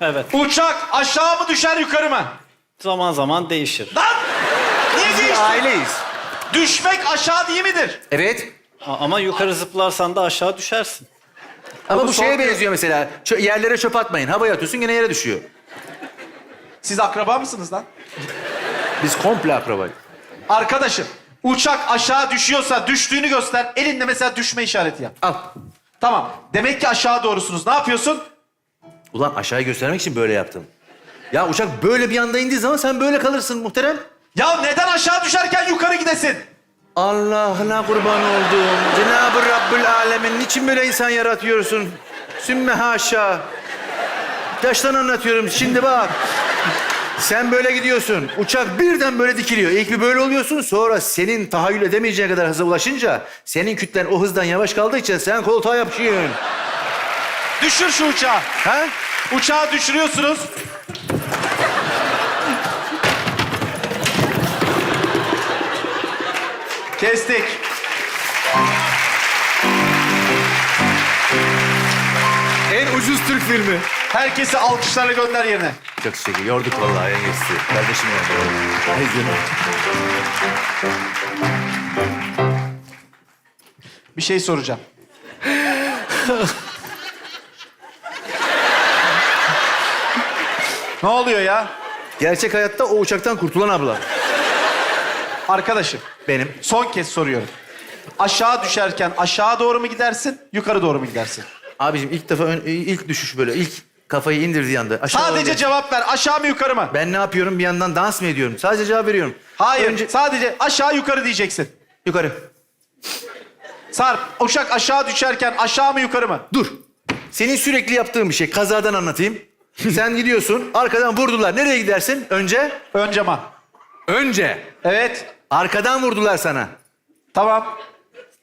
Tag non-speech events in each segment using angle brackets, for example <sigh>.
Evet. Uçak aşağı mı düşer yukarı mı? Zaman zaman değişir. Lan! Niye değişti? Aileyiz. Düşmek aşağı değil midir? Evet. A- Ama yukarı zıplarsan da aşağı düşersin. Ama bu bu şeye benziyor mesela. Çö- yerlere çöp atmayın. Havaya atıyorsun gene yere düşüyor. Siz akraba mısınız lan? Biz komple akrabayız. Arkadaşım uçak aşağı düşüyorsa düştüğünü göster. Elinde mesela düşme işareti yap. Al. Tamam. Demek ki aşağı doğrusunuz. Ne yapıyorsun? Ulan aşağıyı göstermek için böyle yaptım. Ya uçak böyle bir anda indiği zaman sen böyle kalırsın muhterem. Ya neden aşağı düşerken yukarı gidesin? Allah'ına kurban olduğum Cenab-ı Rabbül Alemin niçin böyle insan yaratıyorsun? Sümme haşa. Taştan anlatıyorum şimdi bak. Sen böyle gidiyorsun. Uçak birden böyle dikiliyor. İlk bir böyle oluyorsun. Sonra senin tahayyül edemeyeceğin kadar hıza ulaşınca... ...senin kütlen o hızdan yavaş kaldığı için sen koltuğa yapışıyorsun. Düşür şu uçağı. Ha? Uçağı düşürüyorsunuz. Kestik. En ucuz Türk filmi. Herkesi alkışlarla gönder yerine. Çok şükür. Yorduk vallahi en iyisi. Kardeşim ya. Ay canım. Bir şey soracağım. <laughs> ne oluyor ya? Gerçek hayatta o uçaktan kurtulan abla. Arkadaşım, Benim. son kez soruyorum. Aşağı düşerken aşağı doğru mu gidersin, yukarı doğru mu gidersin? Abicim ilk defa ön- ilk düşüş böyle ilk kafayı indirdiği anda aşağı Sadece doğru- cevap ver. Aşağı mı yukarı mı? Ben ne yapıyorum bir yandan dans mı ediyorum? Sadece cevap veriyorum. Hayır. Önce Sadece aşağı yukarı diyeceksin. yukarı. Sarp, uçak aşağı düşerken aşağı mı yukarı mı? Dur. Senin sürekli yaptığın bir şey. Kazadan anlatayım. <laughs> Sen gidiyorsun. Arkadan vurdular. Nereye gidersin? Önce? Ön cama. Önce. Evet. Arkadan vurdular sana. Tamam.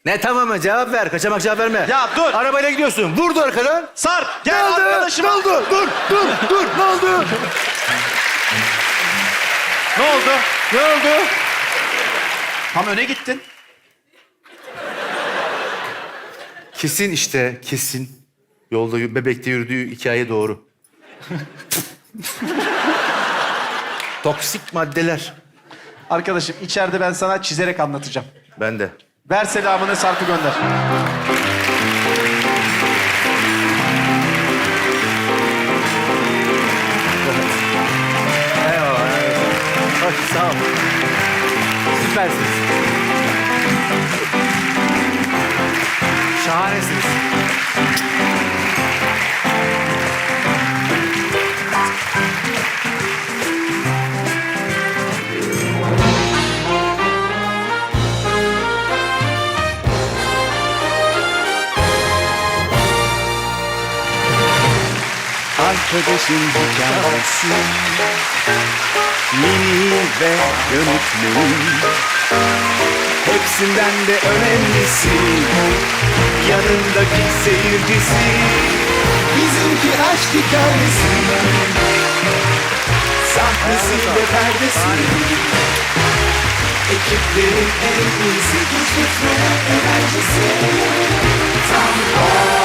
Ne tamamı? Cevap ver. Kaçamak cevap verme. Ya dur. Arabayla gidiyorsun. Vurdu arkadan. Sarp, Ne gel oldu? arkadaşıma. Ne oldu? Dur, dur, dur. Ne oldu? Ne oldu? Ne oldu? Tam öne gittin. Kesin işte, kesin. Yolda bebekte yürüdüğü hikaye doğru. <laughs> Toksik maddeler. Arkadaşım içeride ben sana çizerek anlatacağım. Ben de. Ver selamını Sarp'ı gönder. Eyvallah. Sağ ol. Süpersiniz. Şahanesiniz. Arkadaşın hikayesi. Mini ve dönüklü Hepsinden de önemlisi. Yanındaki seyircisi. Bizimki aşk hikayesi. Sahnesi ve perdesi. Ekiplerin en iyisi ve enerjisi. Tam o